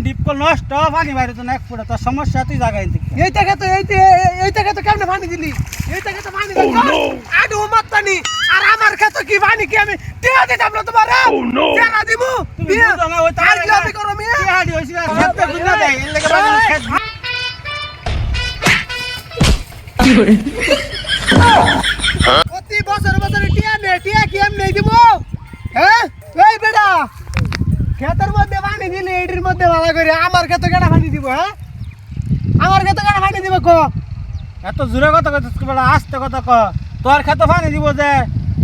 Deep call নষ্ট পানি বাইরে তো এক ফুটা তোর সমস্যা তুই জায়গায় এই টাকা তো এই এই টাকা তো কেমনে পানি দিলি? এই টাকা তো পানি দিলি। আডু মাত্তানি আর আমার ক্ষেত কি পানি কি আমি টিয়া দিতাম না তোমার? টিয়া দিমু তুমি বুঝো না ওই আর কি আমি করো মিয়া? হাড়ি হইছিল খেতে দুনিয়া দেয় এর লেগে বাজারে খেত বছর বছর টিয়া নে টিয়া কি আমি নেই দিব হ্যাঁ এই বেটা ক্ষেতের দিলি এটির মধ্যে ভালো করে আমার পানি দিব হ্যাঁ? আমার ক্ষেতে কেটা পানি দিব কো। এত জোরে কথা কইছিস বলা? আস্তে কথা ক। তোর খেতে পানি দিব যে?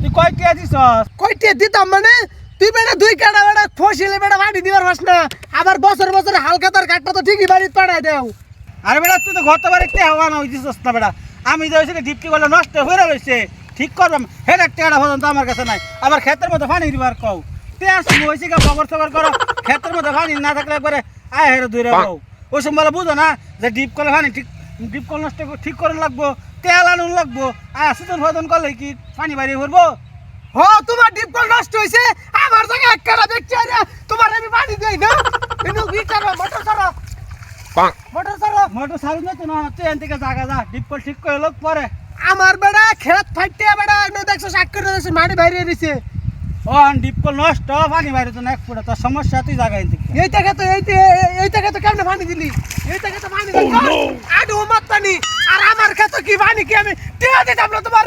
তুই কয় টিয়া দিছস? কইতে দিতাম মানে? তুই বেটা দুই কাটা বেটা ফসিলে বেটা দিবার পাস না। আবার বছর বছর হালকা তার কাঠটা তো ঠিকই বাড়িতে পাঠাই দেও। আরে বেটা তুই তো ঘর তো বাড়ি টিয়া হওয়া না হইছিস না বেটা। আমি যে হইছে ডিপটি করলে নষ্ট হয়ে রয়েছে ঠিক করবাম হেড এক টিয়াটা পর্যন্ত আমার কাছে নাই। আবার খেতের মধ্যে পানি দিবার কও। টিয়া সময় হয়েছে কি বগর সগর করো। খেতের মধ্যে পানি না থাকলে একবারে আয় হেরে দূরে বউ। ওই সময় বুঝো না যে ডিপ করলে পানি ঠিক ডিপ কল নষ্ট ঠিক করে লাগবো তেল আনুন লাগবো আয় সুতন ফদন করলে কি পানি বাইরে ভরবো? হ তোমার ডিপ কল নষ্ট হইছে আমার জায়গা এক কাটা দেখছি আরে তোমার আমি পানি দেই না। কিন্তু কি করো মোটর করো মোটর করো মোটর সারু না তো না তুই এন থেকে জাগা যা ডিপ কল ঠিক করে লোক পরে। আমার বেটা খেত ফাইটে বেড়া দেখছ শাক করে মাটি বাইরে দিছে ও ডিপ কল নষ্ট পানি বাইরে তো এক ফুটা তোর সমস্যা তুই জায়গায় থেকে এই টাকা তো এই এই টাকা তো কেমনে পানি দিলি এই টাকা তো পানি দিলি আডু মাত্তানি আর আমার ক্ষেত কি পানি কি আমি টিয়া দিতাম না তোমার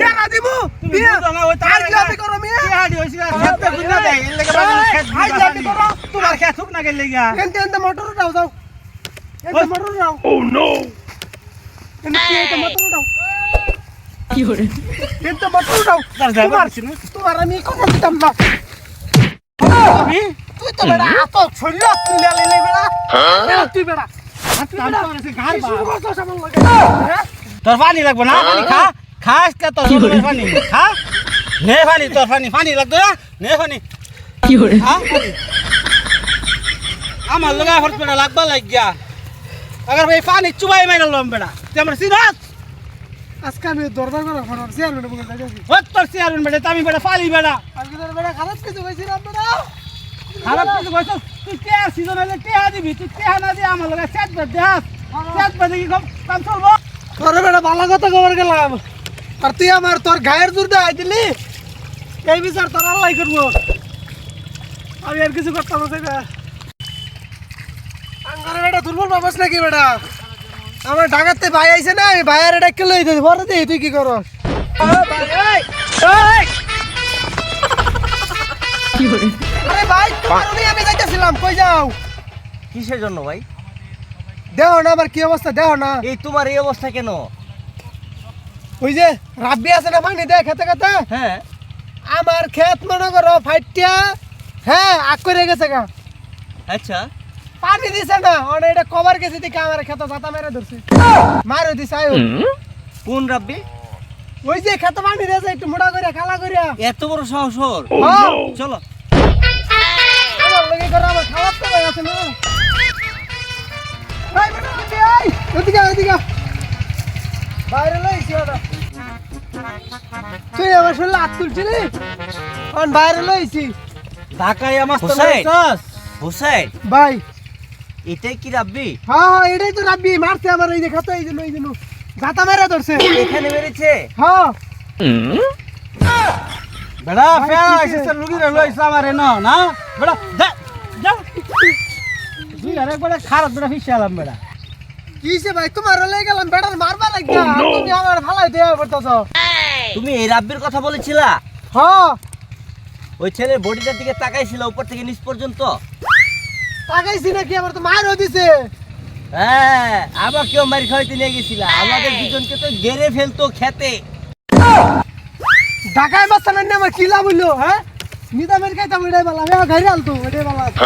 টিয়া দিমু তুমি বুঝো না ওই আর কি আমি করো মিয়া হাড়ি হইছিল খেতে দুনিয়া দেয় এর লেগে বাজারে খেত আই দিবা যাবি করো। তোমার খেত হুক না গেলে গিয়া এনতে এনতে মোটর দাও দাও এনতে মোটর দাও ও নো এনতে এনতে মোটর দাও কি হরে এনতে মোটর দাও তার যাইবা তোমার আমি কথা দিতাম না। তুই তো বেড়া এত ছড়িয়ে তুই লেলে বেড়া। বেড়া তুই বেড়া। লগে? হ্যাঁ? তোর পানি লাগবে না? পানি খা। খাস কে তোর পানি। খা। নে পানি তোর পানি। পানি লাগবে না? নে পানি। কি হরে আমার লগা হট পেড়া লাগবা লাগ গিয়া আবার ভাই পানি চুবাই মাইরা লম বেড়া। তুই আমার সিরাজ আজকে আমি দরবার করে ফোন চেয়ারম্যান বলে যাচ্ছি হট তোর চেয়ারম্যান বেড়া আমি বেড়া পালি বেড়া আজকে তোর বেড়া খারাপ কিছু হয়েছিল বেড়া খারাপ কিছু কইছ তুই কে সিজন হলে কে দিবি? তুই কে না দিয়ে আমার লগা সেট বে দেখ সেট বে দেখি কম কাম চলবো? তোর বেড়া ভালো কথা খবর গেলাম। আর তুই আমার তোর গায়ের জোর দেয় দিলি? এই বিচার তোর আল্লাহ করব। আমি আর কিছু করতাম না বেটা দুর্বল বাবাস নাকি বেটা? আমার ঢাকাতে ভাই আইছে না আমি ভাইয়ের এটা কিলো দিতে বড় দে তুই কি করস। আরে ভাই তোমার উনি আমি যাইতেছিলাম কই যাও? কিসের জন্য ভাই? দেহ না আবার কি অবস্থা দেহ না। এই তোমার এই অবস্থা কেন? ওই যে রাব্বি আছে না পানি দেয় খেতে খেতে? হ্যাঁ। আমার ক্ষেত মনে করো ফাইটিয়া হ্যাঁ আগ করে গেছে গা। আচ্ছা। পানি দিছে না। অনে এটা কভার গেছে দিকে আমার ক্ষেত জাতা মেরে ধরছে। মারে দিছে আয়ো। কোন রাব্বি? ওই যে ক্ষেত পানি দিয়েছে একটু মোটা করে খালা করিয়া। এত বড় সাহস ওর। চলো। আমার লগে করে আমার খাওয়ার তো আছে না। বাইরে লইছি ওটা তুই আমার শুনলে হাত তুলছিলি? বাইরে লইছি ঢাকায় আমার। লইছস হুসাইন। ভাই এটাই কি রাব্বি? হ্যাঁ হ্যাঁ এটাই তো রাব্বি। মারছে আমার এই এই জন্য এই জন্য গাতা মেরে ধরছে। এখানে মেরেছে? হ্যাঁ। বেড়া লুগি রে লইছ আমারে ন না? বেড়া যা যা। আরে একবারে খারাপ বেড়া বেড়া। কিসে ভাই তোমার লয়ে গেলাম বেটার মারবা লাগবে। তুমি আমার ভালাই দেয়া তুমি এই রাব্বির কথা বলেছিলা? হ্যাঁ। ওই ছেলের বডিটার দিকে তাকাইছিল উপর থেকে নিচ পর্যন্ত? তাকাইছি নাকি? আমার তো মারও দিছে। হ্যাঁ আবার কেউ মারি খাওয়াইতে নিয়ে গেছিলা। আমাদের দুজনকে তো গেড়ে ফেলতো খেতে। ঢাকায় বাচ্চা না আমার কি লাভ হইল হ্যাঁ? নিদামের খাইতাম এটাই বলা আমি ঘাইরে আলতো এটাই বলা কি